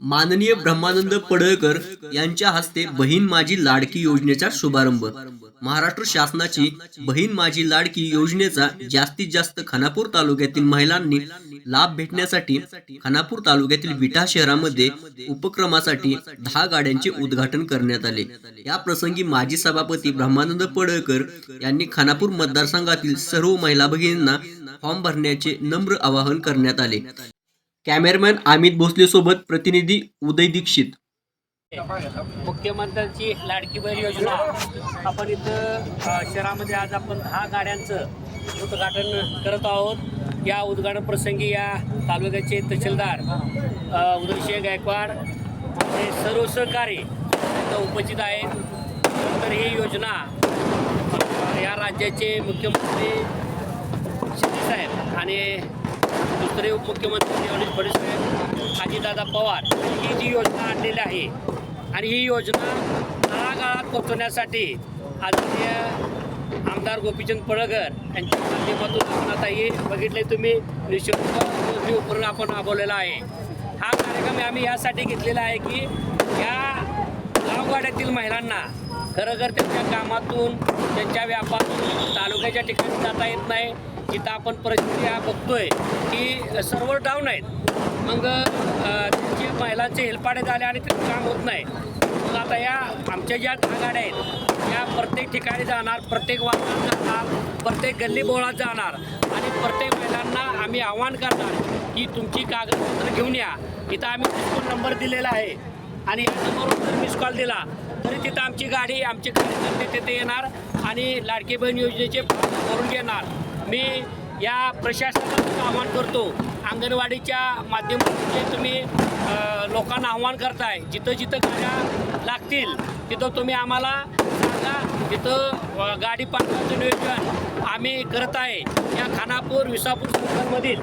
माननीय ब्रह्मानंद पडळकर यांच्या हस्ते बहीण माझी लाडकी योजनेचा शुभारंभ. महाराष्ट्र शासनाची बहीण माझी लाडकी योजनेचा जास्तीत जास्त खानापूर तालुक्यातील महिलांनी लाभ भेटण्यासाठी खानापूर तालुक्यातील विटा शहरामध्ये उपक्रमासाठी दहा गाड्यांचे उद्घाटन करण्यात आले. या प्रसंगी माजी सभापती ब्रह्मानंद पडळकर यांनी खानापूर मतदारसंघातील सर्व महिला भगिनींना फॉर्म भरण्याचे नम्र आवाहन करण्यात आले. कॅमेरामॅन अमित भोसले सोबत प्रतिनिधी उदय दीक्षित. मुख्यमंत्र्यांची लाडकी बहीण योजना. आपण इथं शहरामध्ये आज आपण दहा गाड्यांचं उद्घाटन करत आहोत. या उद्घाटन प्रसंगी या तालुक्याचे तहसीलदार उदयसिंह गायकवाड हे सर्व सहकारी उपस्थित आहेत. तर ही योजना या राज्याचे मुख्यमंत्री शिंदेसाहेब आणि दुसरे उपमुख्यमंत्री देवेंद्र फडणवीस अजितदादा पवार ही जी योजना आणलेली आहे. आणि ही योजना तळागाळात पोचवण्यासाठी आदरणीय आमदार गोपीचंद पळगर यांच्या माध्यमातून आपण आता हे बघितले तुम्ही निशुल्क योजने उपक्रम आपण राबवलेला आहे. हा कार्यक्रम आम्ही यासाठी घेतलेला आहे की या गावगाड्यातील महिलांना खरोखर त्यांच्या कामातून त्यांच्या व्यापारातून तालुक्याच्या ठिकाणी जाता येत नाही. जिथं आपण परिस्थिती हा बघतोय की सर्व डाऊन आहेत. मग अ, त्यांची महिलांचे हेलपाडे झाले आणि ते काम होत नाही. मग आता या आमच्या ज्या दहा गाड्या आहेत या प्रत्येक ठिकाणी जाणार प्रत्येक वाहनात जाणार प्रत्येक गल्ली बोळात जाणार आणि प्रत्येक महिलांना आम्ही आव्हान करणार की तुमची कागदपत्र घेऊन या. इथं आम्ही फोन नंबर दिलेला आहे आणि या नंबरवर जर मिस कॉल दिला तरी तिथं आमची गाडी आमचे कार्यकर्ते तिथे येणार आणि लाडकी बहीण योजनेचे फॉर्म भरून घेणार. मी या प्रशासनाचं आव्हान करतो. अंगणवाडीच्या माध्यमातून जे तुम्ही लोकांना आव्हान करताय. जिथं जिथं गाड्या लागतील तिथं तुम्ही आम्हाला सांगा. तिथं गाडी पाठवायचं नियोजन आम्ही करत आहे. या खानापूर विसापूर सर्कलमधील